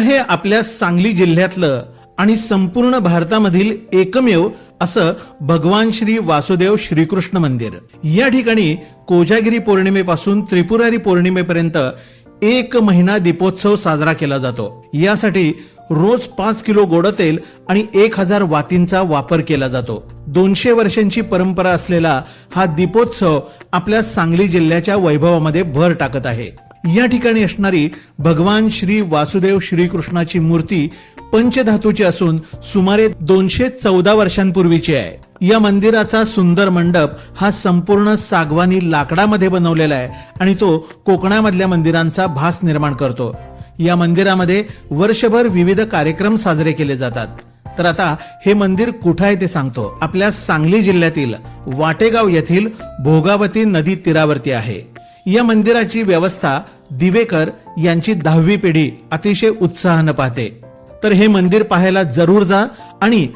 हे आपल्या सांगली जिल्ह्यातलं आणि संपूर्ण भारतामधील एकमेव असं भगवान श्री वासुदेव श्रीकृष्ण मंदिर. या ठिकाणी कोजागिरी पौर्णिमेपासून त्रिपुरारी पौर्णिमेपर्यंत एक महिना दीपोत्सव साजरा केला जातो. यासाठी रोज पाच किलो गोड तेल आणि एक हजार वातींचा वापर केला जातो. दोनशे वर्षांची परंपरा असलेला हा दीपोत्सव आपल्या सांगली जिल्ह्याच्या वैभवामध्ये भर टाकत आहे. या ठिकाणी असणारी भगवान श्री वासुदेव श्रीकृष्णाची मूर्ती पंचधातूची असून सुमारे दोनशे चौदा वर्षांपूर्वीची आहे. या मंदिराचा सुंदर मंडप हा संपूर्ण सागवानी लाकडामध्ये बनवलेला आहे आणि तो कोकणामधल्या मंदिरांचा भास निर्माण करतो. या मंदिरामध्ये वर्षभर विविध कार्यक्रम साजरे केले जातात. तर आता हे मंदिर कुठं आहे ते सांगतो. आपल्या सांगली जिल्ह्यातील वाटेगाव येथील भोगावती नदी तीरावरती आहे. या मंदिराची व्यवस्था दिवेकर यांची दहावी पिढी अतिशय उत्साहानं पाहते. तर हे मंदिर पाहायला जरूर जा आणि